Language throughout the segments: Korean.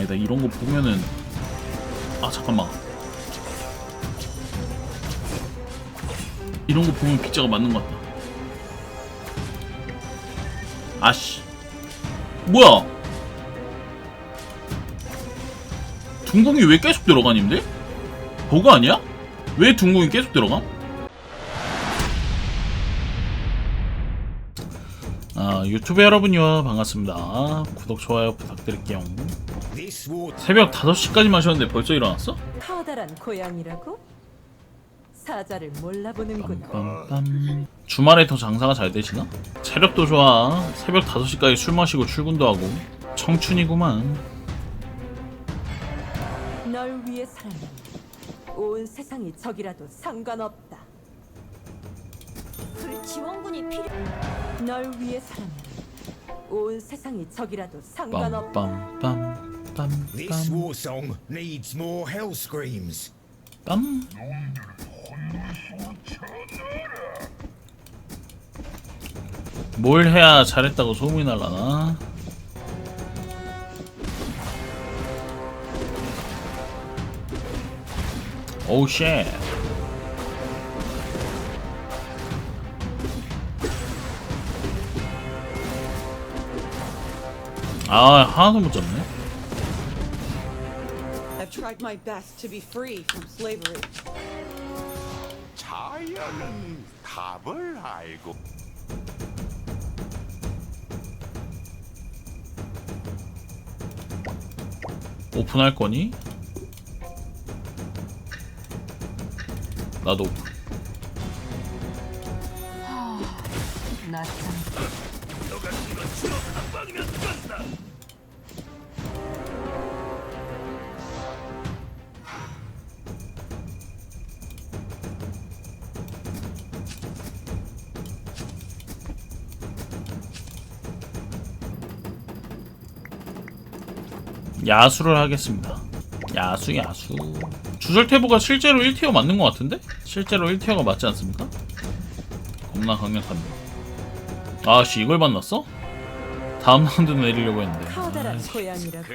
아니다 이런 거 보면은. 아 잠깐만. 이런 거 보면 빗자가 맞는 것 같다. 아씨. 뭐야? 둥공이 왜 계속 들어가님들? 버그 아니야? 왜 둥공이 계속 들어가? 아 유튜브 여러분요. 반갑습니다. 구독 좋아요 부탁드릴게요 새벽 5시까지 마셨는데 벌써 일어났어? 커다란 고양이라고? 사자를 몰라보는구나. 빰빰빰 주말에 더 장사가 잘 되시나? 체력도 좋아 새벽 5시까지 술 마시고 출근도 하고 청춘이구만 널 위해 살면 온 세상이 적이라도 상관없다. 그 지원군이 필요. 널 위해 살면 온 세상이 적이라도 상관없다. 빰빰빰빰빰 this war song needs more hell screams. 빰 뭘 해야 잘했다고 소문이 날라나? 오우 쉣 아 하나도 못 잡네 my best to be free from slavery. 자연은 답을 알고 오픈할 거니? 나도 오픈. 나참 야수를 하겠습니다. 야수 야수. 주절 태보가 실제로 1티어 맞는 것 같은데? 실제로 1티어가 맞지 않습니까? 겁나 강력한데. 아씨 이걸 만났어? 다음 라운드 내리려고 했는데. 커다란 고양이라고?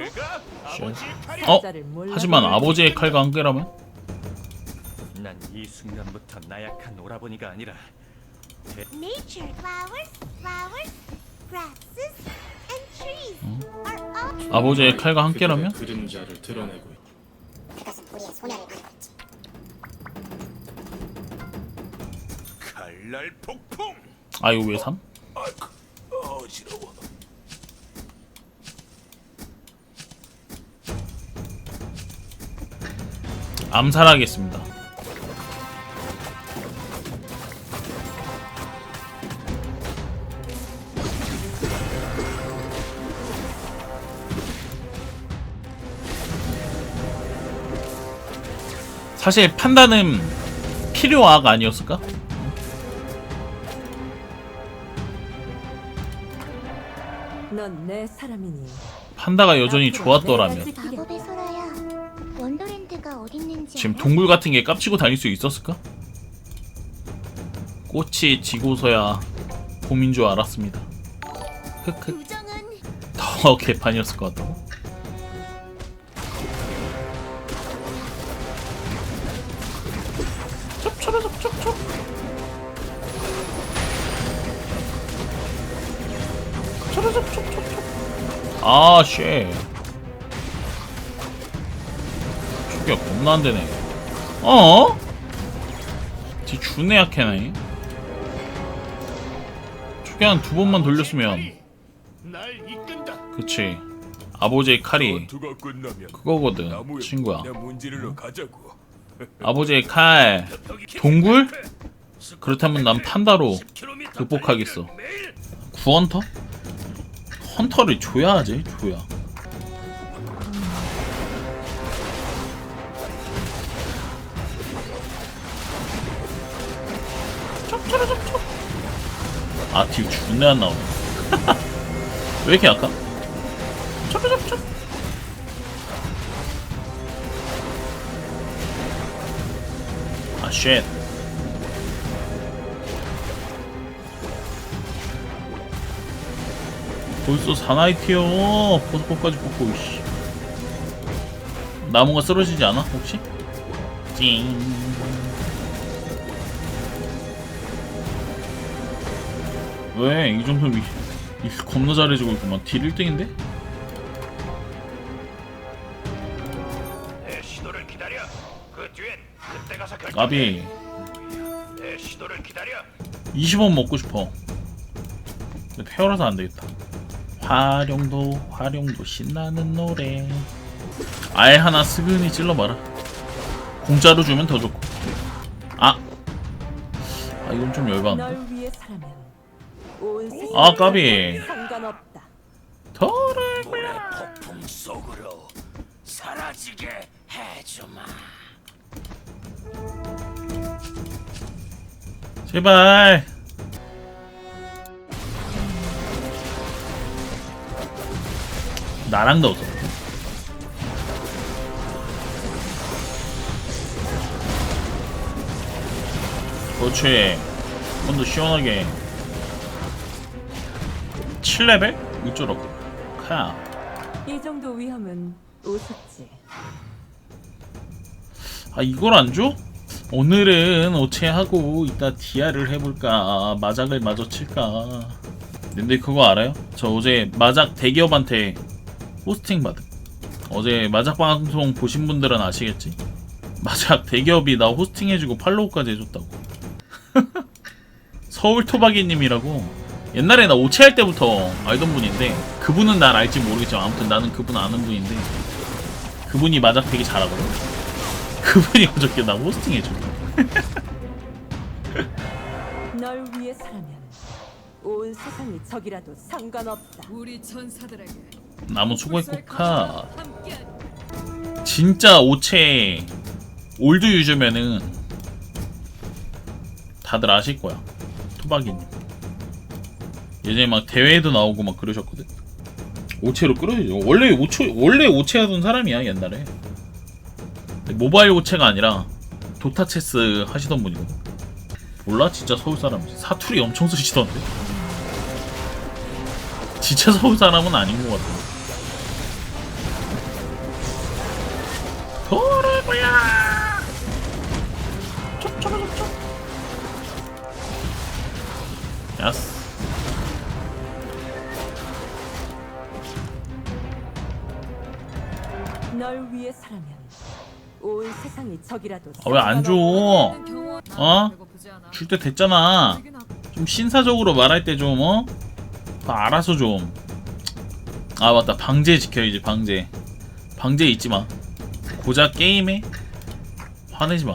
어? 하지만 아버지의 칼과 한계라면? 난 이 순간부터 나약한 오라버니가 아니라 Nature, flowers, flowers, grasses, and trees are all. 아버지의 칼과 한계라면? 그림자를 드러내고. 그것은 우리의 소녀를 말했지. 칼날 폭풍 아 이거 왜 3? 아이고 어지러워 암살하겠습니다. 사실 판단은 필요악 아니었을까? 넌 내 사람이니 판다가 여전히 좋았더라면 마법의 소라야. 원더랜드가 어딨는지 지금 알아? 동굴 같은 게 깝치고 다닐 수 있었을까? 꽃이 지고서야 봄인 줄 알았습니다. 흑흑 우정은 더 개판이었을 것 같다고. 첩첩첩첩첩. 첩첩첩첩첩. 아, 쉣. 초기가 겁나 안 되네. 어? 뒤 준내 약해네. 초기 한두 번만 돌렸으면. 날 이끈다 그치. 아버지의 칼이 끝나면 그거거든, 친구야. 내 문지르러 가자고 아버지의 칼 동굴? 그렇다면 난 판다로 극복하겠어. 구헌터? 헌터를 줘야 하지, 줘야. 촉촉촉촉. 아, 뒤 존내 안 나오네. 왜 이렇게 약하? 촉촉촉 쉣. 벌써 사나이 티어 포스코까지 뽑고 이씨 나무가 쓰러지지 않아 혹시? 찡 왜? 이 정도면 이, 이 겁나 잘해주고 있구만 딜 1등인데? 기다려. 20원 먹고 싶어 근데 페어라서 안되겠다 화룡도 화룡도 신나는 노래 알 하나 스근히 찔러봐라 공짜로 주면 더 좋고 아! 아 이건 좀 세상이 아, 까비. 더를 폭풍 속으로 사라지게 해주마. 제발 나랑 넣어서 그렇지 좀더 시원하게 7레벨? 이쪽으로 카이 정도 위험은 우습지. 아 이걸 안 줘? 오늘은 오체하고 이따 디아를 해볼까 마작을 마저 칠까. 근데 그거 알아요? 저 어제 마작 대기업한테 호스팅 받음 어제 마작 방송 보신 분들은 아시겠지? 마작 대기업이 나 호스팅 해주고 팔로우까지 해줬다고. 서울 토박이님이라고. 옛날에 나 오체할 때부터 알던 분인데 그분은 날 알지 모르겠지만 아무튼 나는 그분 아는 분인데 그분이 마작 되게 잘하거든 그분이 어저께 나 호스팅 해줘. 널 위해서라면 온 세상이 적이라도 상관없다. 우리 전사들에게 나무 수고했고 카. 함께 진짜 오체 올드 유저면은 다들 아실 거야. 토박이님. 예전에 막 대회에도 나오고 막 그러셨거든. 오체로 끌어야죠. 원래 오체 원래 오체하던 사람이야 옛날에. 근데 모바일 오체가 아니라 도타 체스 하시던 분이거든. 몰라? 진짜 서울 사람이지. 사투리 엄청 쓰시던데. 진짜 서울 사람은 아닌 것 같아. 도르구야 쪽쪽쪽쪽 야스 널 위해서라면 온 적이라도 아 왜 안 줘? 어? 줄 때 됐잖아. 좀 신사적으로 말할 때 좀 어? 다 알아서 좀. 아 맞다. 방제 지켜야지 방제. 방제 잊지 마. 고작 게임에 화내지 마.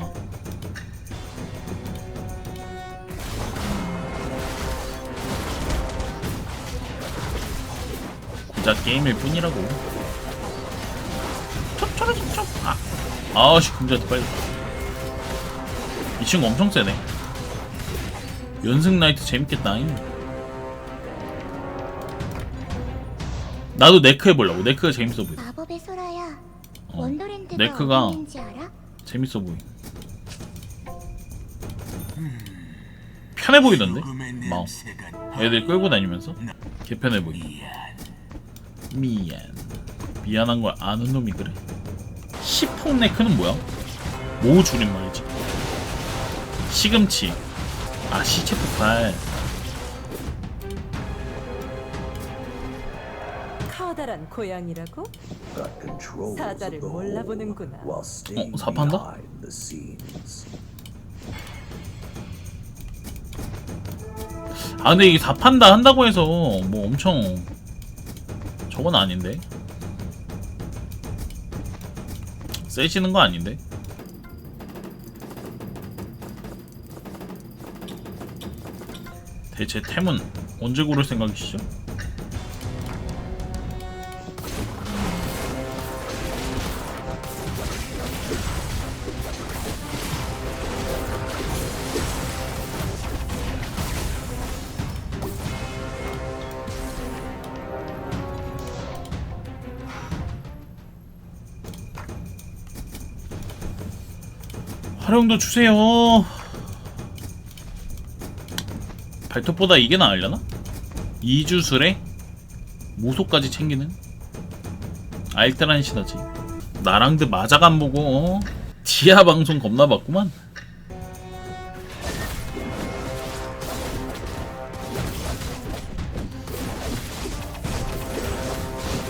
고작 게임일 뿐이라고. 촉촉촉촉. 아 아씨 금자한테 빨리 이 친구 엄청 세네 연승 나이트 재밌겠다잉. 나도 네크 해보려고. 네크가 재밌어 보여. 마법의 소라야. 어. 원더랜드가 네크가- 어디 있는지 알아? 재밌어 보이. 편해 보이던데? 막 애들 끌고 다니면서 개편해 보이. 미안. 미안한 걸 아는 놈이 그래. 시폰 네크는 뭐야? 뭐 줄임말이지? 시금치. 아 시체 폭발. 커다란 고양이라고? 사자를 몰라보는구나. 어 사판다? 아 근데 이게 다 판다 한다고 해서 뭐 엄청 저건 아닌데 세시는 거 아닌데 대체 템은 언제 고를 생각이시죠? 활용도 주세요. 발톱보다 이게 나으려나? 이주술에 무소까지 챙기는 알뜰한 신하지. 나랑도 마작 안 보고 어? 디아 방송 겁나 봤구만.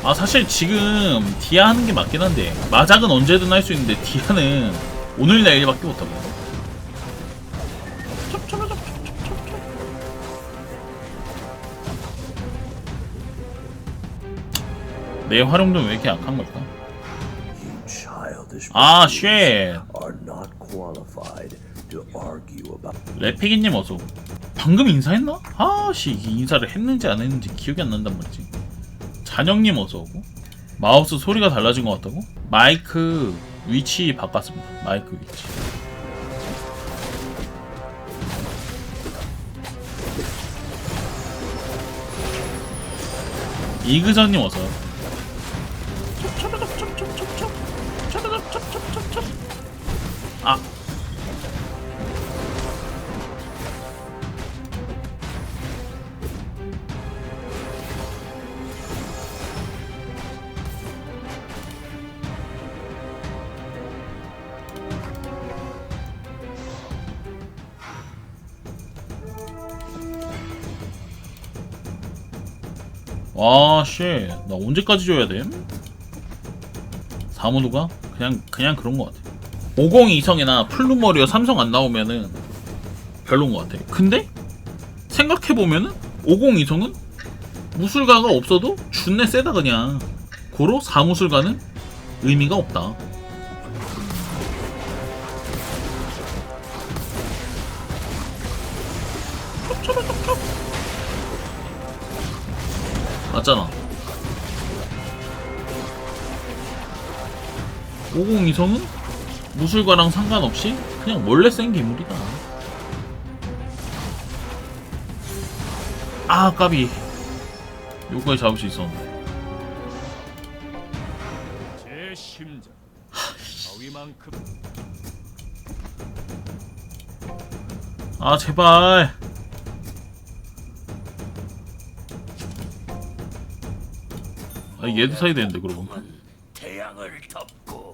아 사실 지금 디아 하는 게 맞긴 한데 마작은 언제든 할 수 있는데 디아는 오늘 내일밖에 못하고 내 활용도는 왜 이렇게 약한 걸까? 아, 쉣. 레피기님 어서 방금 인사했나? 아씨 인사를 했는지 안 했는지 기억이 안 난단 말이지 잔영님 어서 오고 마우스 소리가 달라진 것 같다고? 마이크 위치 바꿨습니다. 마이크 위치. 이그전님 어서. 아 와, 쉣. 나 언제까지 줘야 돼? 사모도가? 그냥, 그냥 그런 것 같아. 50이성이나 플루머리어 삼성 안 나오면은 별론 것 같아. 근데? 생각해 보면은 50이성은 무술가가 없어도 준내 세다 그냥. 고로 사무술가는 의미가 없다. 맞잖아. 50이성은 무술과랑 상관없이 그냥 원래 센 괴물이다. 아 까비. 요거에 잡을 수 있었는데. 제 심장 바위만큼 아 제발. 아 얘도 사야 되는데 그러고. 폭풍은 태양을 덮고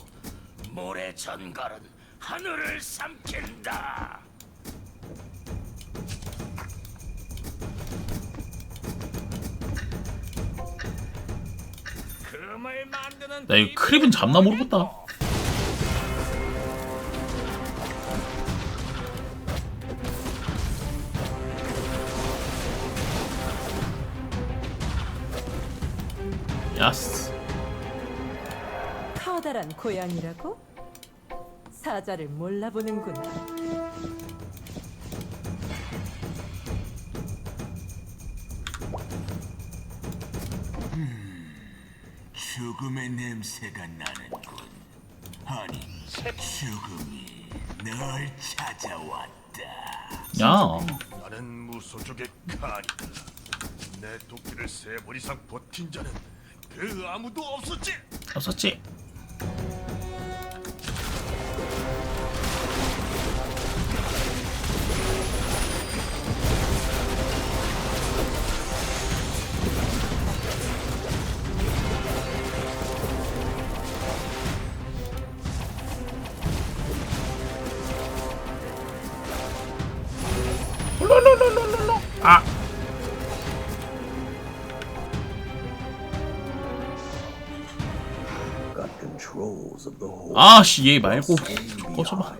모래 전갈은 하늘을 삼킨다. 금을 만드는 나 이거 크립은 잡나 모르겠다. 야스. 커다란 고양이라고? 사자를 몰라보는구나. 죽음의 냄새가 나는군. 아니, 죽음이 널 찾아왔다. 야. 나는 무소족의 칼이다. 내 도끼를 세 번 이상 버틴 자는 그 아무도 없었지. 없었지. 아. 아씨 얘 말고 꺼져봐.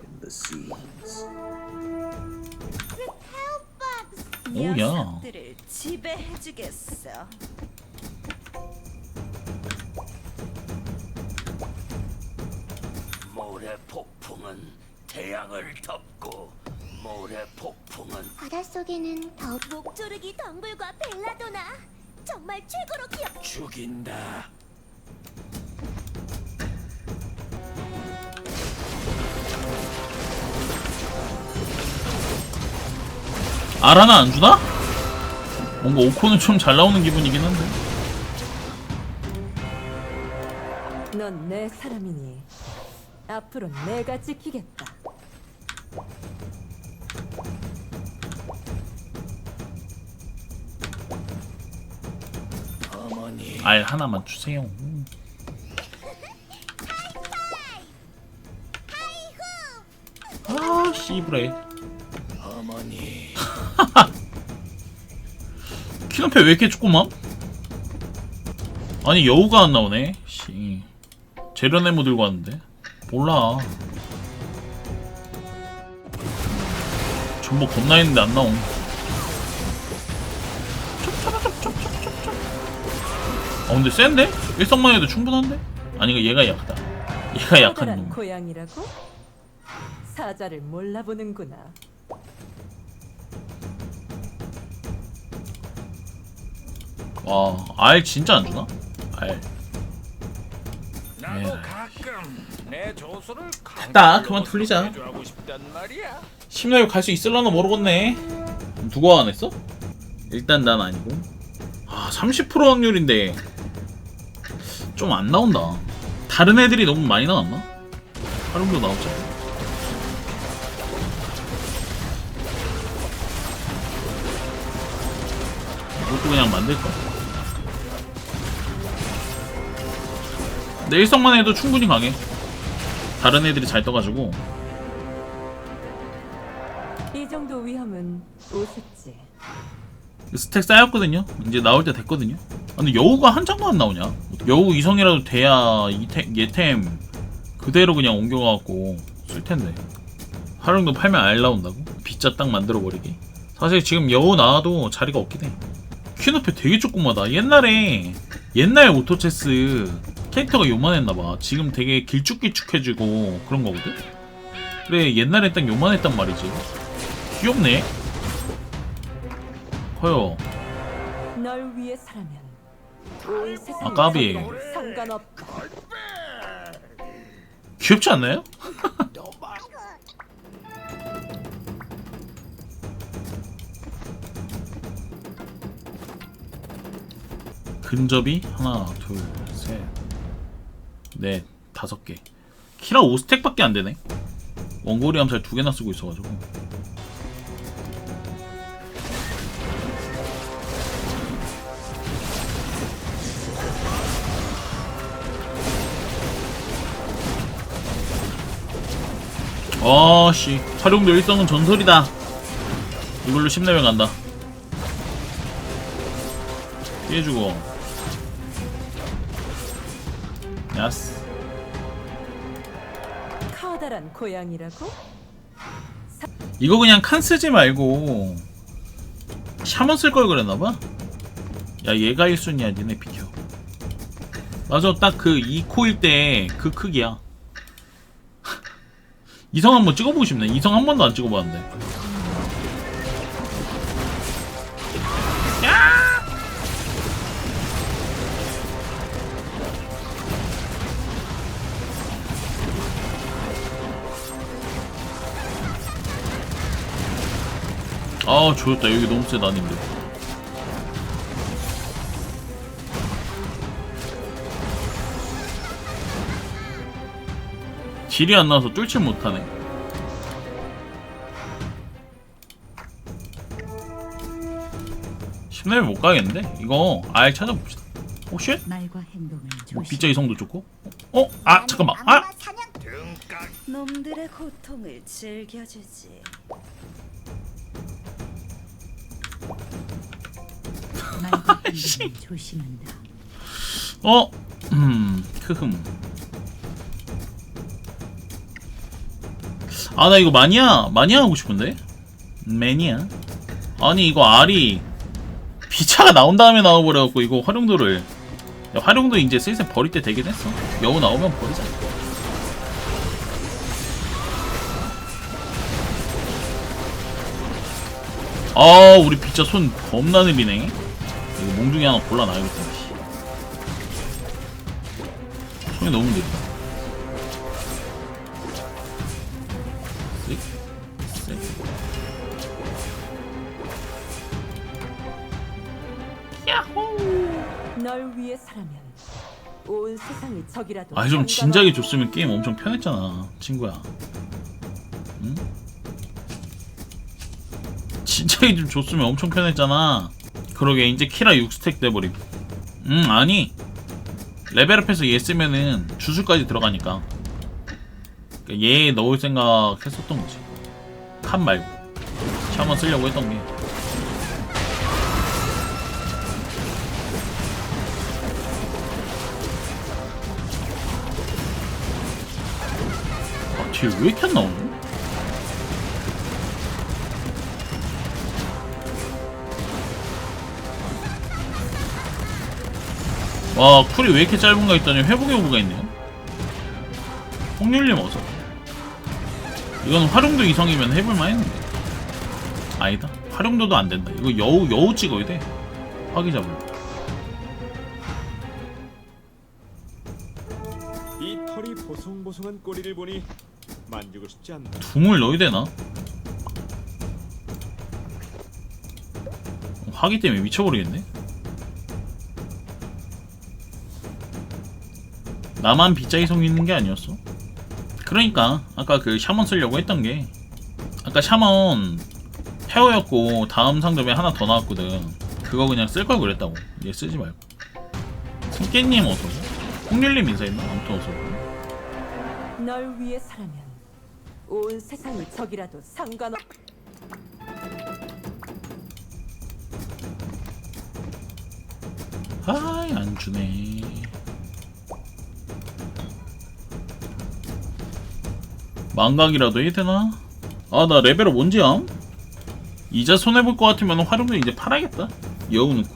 지배해주겠어. 모래 폭풍은 태양을 덮고 모래 폭풍은 바닷속에는 더 목조르기 덩굴과 벨라도나 정말 최고로 귀엽 죽인다. 아라나 안 주나? 뭔가 오코는 좀 잘 나오는 기분이긴 한데. 넌 내 사람이니 앞으로 내가 지키겠다. 알 하나만 주세요. 아 씨브레. 어머니. 키높이 왜 이렇게 조그만? 아니 여우가 안 나오네 씨 재련네모 들고 왔는데 몰라 전부 겁나 했는데 안 나옴 아 근데 센데? 일성만 해도 충분한데? 아니 이거 얘가 약하다 얘가 약한 놈 고양이라고? 사자를 몰라보는구나. 와, 알 진짜 안 주나? 알. 나도 예. 가끔 내 조수를 됐다, 그만 돌리자. 하고 싶단 말이야. 10레벨 갈수 있을라나 모르겠네. 누가 안 했어? 일단 난 아니고. 아, 30% 확률인데 좀 안 나온다. 다른 애들이 너무 많이 나왔나? 활용도 나오지. 이것도 그냥 만들 거. 내 일성만 해도 충분히 강해. 다른 애들이 잘 떠가지고 이 정도 위험은 우습지. 스택 쌓였거든요. 이제 나올 때 됐거든요. 아, 근데 여우가 한 장도 안 나오냐? 여우 이성이라도 돼야 이템, 얘템 그대로 그냥 옮겨가갖고 쓸 텐데. 활용도 팔면 알 나온다고? 빗자 딱 만들어 버리게. 사실 지금 여우 나와도 자리가 없긴 해. 퀸오페 되게 조그마다. 옛날에 옛날 오토체스 캐릭터가 요만했나봐. 지금 되게 길쭉길쭉해지고 그런 거거든. 그래 옛날에 딱 요만했단 말이지. 귀엽네. 커요. 아, 까비. 귀엽지 않나요? 근접이 하나, 둘, 셋, 넷, 다섯 개. 키라 5스택밖에 안 되네. 원고리 암살 두 개나 쓰고 있어가지고. 아씨 활용도 일성은 전설이다 이걸로 10레벨 간다 피해주고 야스 커다란 고양이라고? 이거 그냥 칸 쓰지 말고 샤먼 쓸 걸 그랬나봐? 야 얘가 1순위야 니네 비켜. 맞아 딱 그 2코일 때 그 크기야. 이성 한번 찍어보고 싶네. 이성 한 번도 안 찍어봤는데 아 좋았다 여기 너무 세다 아닌데 딜이 안 나와서 뚫질 못하네 십레벨 못 가겠는데? 이거 알 찾아봅시다 오 쉣? 말과 행동을 뭐 빗자 이성도 좋고 어? 아 잠깐만 아! 놈들의 고통을 즐겨주지. 행동을 조심한다. 어? 음, 크흠. 아, 나 이거 마니아, 마니아 하고 싶은데? 매니아? 아니, 이거 알이 비차가 나온 다음에 나와버려갖고, 이거 활용도를. 야, 활용도 이제 슬슬 버릴 때 되긴 했어. 여우 나오면 버리자. 아, 우리 비차 손 겁나 느리네. 이거 몽둥이 하나 골라놔야겠다. 씨. 손이 너무 느리다. 쓱, 쓱. 널 위해서라면 온 세상이 적이라도 아, 좀 진작에. 줬으면 게임 엄청 편했잖아, 친구야. 응? 진작에 좀 줬으면 엄청 편했잖아. 그러게, 이제 키라 6스택 돼버림. 음, 아니. 레벨업해서 얘 쓰면은 주술까지 들어가니까. 그러니까 얘 넣을 생각 했었던 거지. 칸 말고 샤먼 쓰려고 했던 게 아, 뒤에 왜 이렇게 안 나오지? 와 쿨이 왜 이렇게 짧은가 했더니 회복의 오브가 있네요. 홍률님 어서. 이건 활용도 이성이면 해볼만 했는데. 아니다. 활용도도 안 된다. 이거 여우 여우 찍어야 돼. 화기 잡을 이 털이 보송보송한 꼬리를 보니 만지고 싶지 않나? 둠을 넣어야 되나? 화기 때문에 미쳐버리겠네 나만 빗자기 성 있는 게 아니었어 그러니까 아까 그 샤먼 쓰려고 했던 게 아까 샤먼 페어였고 다음 상점에 하나 더 나왔거든 그거 그냥 쓸 걸 그랬다고 얘 쓰지 말고 승깨님 어서오고 홍길님 인사했나? 아무튼 어서오고 널 위해서라면 온 세상이 적이라도 상관없. 아이 안 주네. 망각이라도 해야 되나? 아 나 레벨업 언제 함? 이자 손해볼 것 같으면 활용도 이제 팔아야겠다 여우 넣고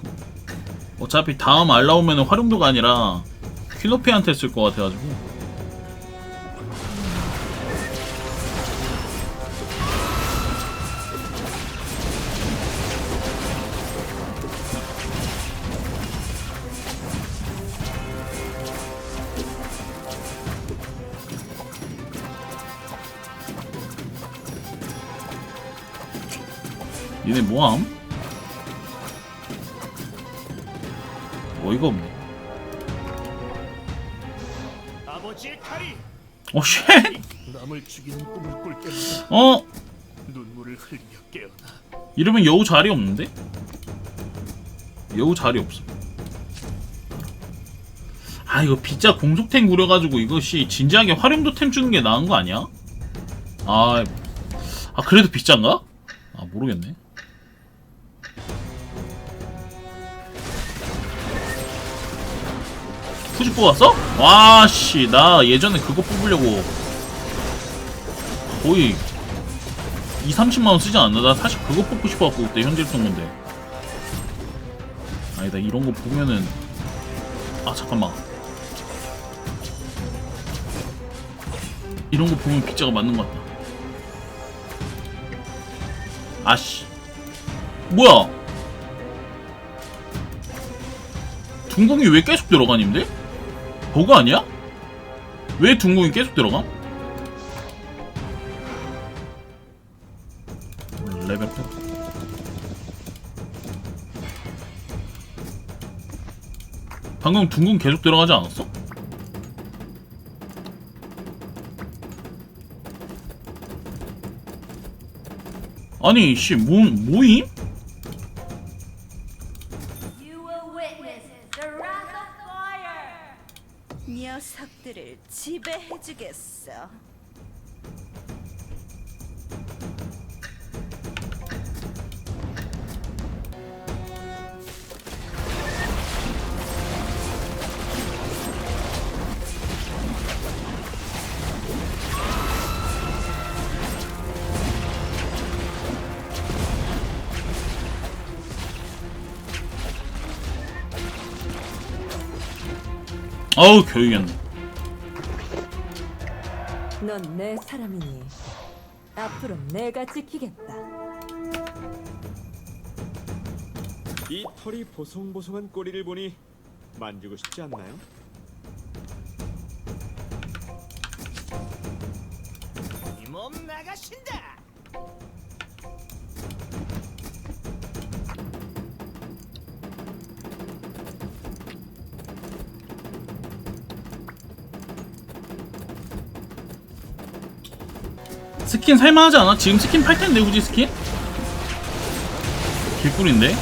어차피 다음 알 나오면 활용도가 아니라 킬로피한테 쓸 것 같아가지고 니네 뭐함? 어이가 없네 아버지의 칼이 어 쉣! 남을 죽이는 꿈을 꿀 때마다 어? 눈물을 흘리며 깨어나 이러면 여우 자리 없는데? 여우 자리 없어. 아 이거 빗자 공속템 구려가지고 이것이 진지하게 활용도 템 주는 게 나은 거 아니야? 아, 아 그래도 빗자인가? 아 모르겠네. 후지 뽑았어? 와씨 나 예전에 그거 뽑으려고. 거의 2, 30만원 쓰지 않나? 나 사실 그거 뽑고 싶어갖고 그때 현질 던 건데. 아니다 이런 거 보면은. 아 잠깐만. 이런 거 보면 빗자가 맞는 것 같다. 아씨. 뭐야? 둥공이 왜 계속 들어가님들? 버그 아니야? 왜 둥공이 계속 들어가? 레벨 업. 방금 둥근 계속 들어가지 않았어? 아니 씨 뭐, 뭐임? 어우 교육이었네 넌 내 사람이니 앞으로 내가 지키겠다. 이 털이 보송보송한 꼬리를 보니 만지고 싶지 않나요? 이 몸 나가신다 스킨 살만하지 않아? 지금 스킨 팔 텐데 굳이 스킨? 개꿀인데?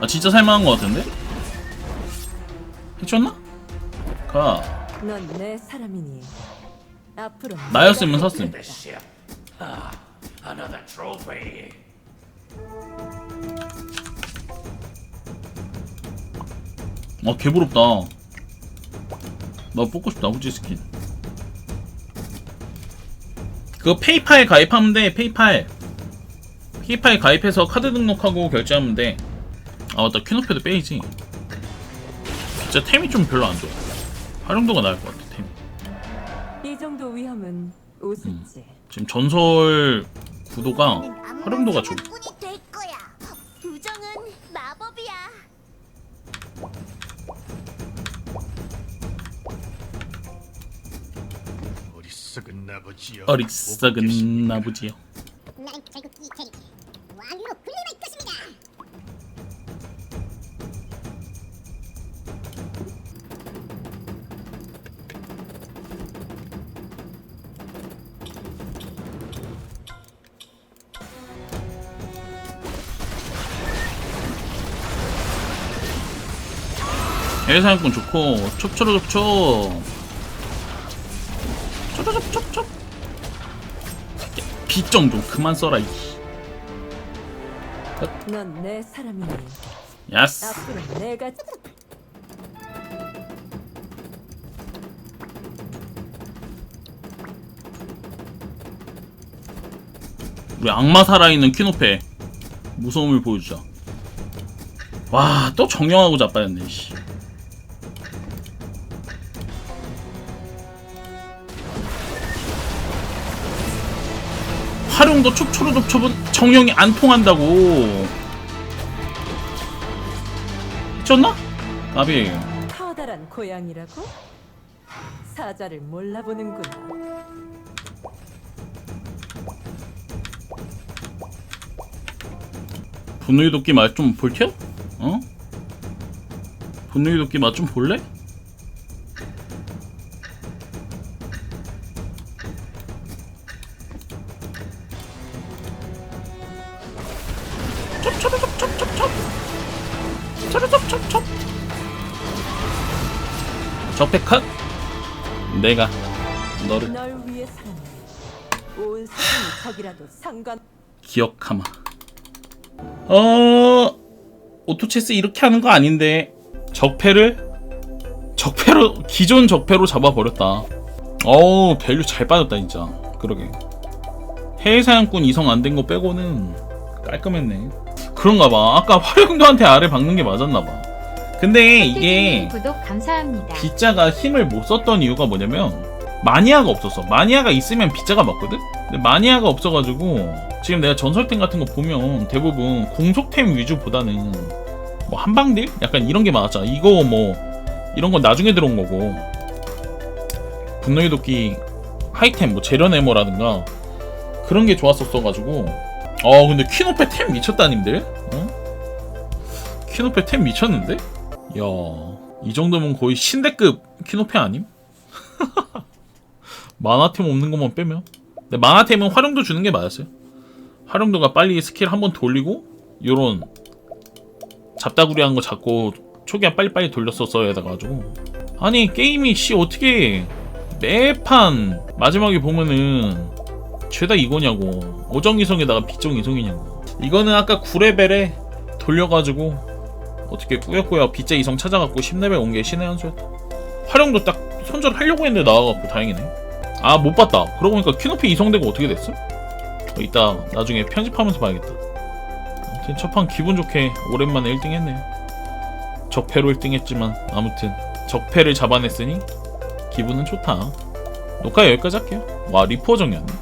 아 진짜 살만한 것 같은데? 해쳤나? 가 넌 내 사람이니 앞으로 나였으면 샀음. 아 개부럽다. 나 뽑고 싶다 후지 스킨. 그거 페이팔 가입하면 돼 페이팔. 페이팔 가입해서 카드 등록하고 결제하면 돼. 아 맞다 큐노페도 빼이지. 진짜 템이 좀 별로 안 좋아. 활용도가 나을 것 같아 템. 이 정도 위험은 우습지. 지금 전설 구도가 활용도가 좋아. 어리석은 아버지여. 어리석은 나부지요. 나는 결국 이 캐릭 왕으로 군림할 것입니다. 해사양꾼 좋고 촉촉촉촉 비점 좀 그만 써라 이넌내 사람이니. 야스. 앞으로 내가 우리 악마 살아있는 퀴노페. 무서움을 보여주자. 와 또 정령하고 자빠졌네 씨. 활용도 촉초로독촉은 정령이 안 통한다고 미쳤나? 까비 커다란 고양이라고? 사자를 몰라보는구나. 분노의 도끼 맛 좀 볼텨? 어? 분노의 도끼 맛 좀 볼래? 내가 너를 널 위해 온 세상이 적이라도 상관. 기억하마. 어, 오토체스 이렇게 하는 거 아닌데 적패를 적패로 기존 적패로 잡아버렸다. 어우 밸류 잘 빠졌다 진짜. 그러게. 해외 사냥꾼 이성 안 된 거 빼고는 깔끔했네. 그런가 봐. 아까 화룡도한테 알을 박는 게 맞았나 봐. 근데 이게 구독 감사합니다. 빗자가 힘을 못 썼던 이유가 뭐냐면 마니아가 없었어. 마니아가 있으면 빗자가 맞거든? 근데 마니아가 없어가지고 지금 내가 전설템 같은 거 보면 대부분 공속템 위주보다는 뭐 한방딜? 약간 이런 게 많았잖아. 이거 뭐 이런 건 나중에 들어온 거고 분노의 도끼 하이템 뭐 재련에머라든가 그런 게 좋았었어가지고 어 근데 퀴노페 템 미쳤다님들? 어? 퀴노페 템 미쳤는데? 야, 이 정도면 거의 신대급 키노페 아님? 만화템 없는 것만 빼면? 근데 만화템은 활용도 주는 게 맞았어요. 활용도가 빨리 스킬 한번 돌리고 요런 잡다구리한 거 잡고 초기화 빨리빨리 돌렸었어야 돼가지고 아니 게임이 씨 어떻게 매판 마지막에 보면은 죄다 이거냐고 오정이성에다가 비정이성이냐고 이거는 아까 9레벨에 돌려가지고 어떻게 꾸역꾸역 빗자 이성 찾아갖고 10레벨 온 게 신의 한 수였다. 활용도 딱 손절하려고 했는데 나와갖고 다행이네. 아, 못 봤다. 그러고 보니까 퀴노피 이성되고 어떻게 됐어? 어, 이따 나중에 편집하면서 봐야겠다. 아무튼 첫판 기분 좋게 오랜만에 1등 했네요. 적패로 1등 했지만 아무튼 적패를 잡아냈으니 기분은 좋다. 녹화 여기까지 할게요. 와, 리포 정이었네.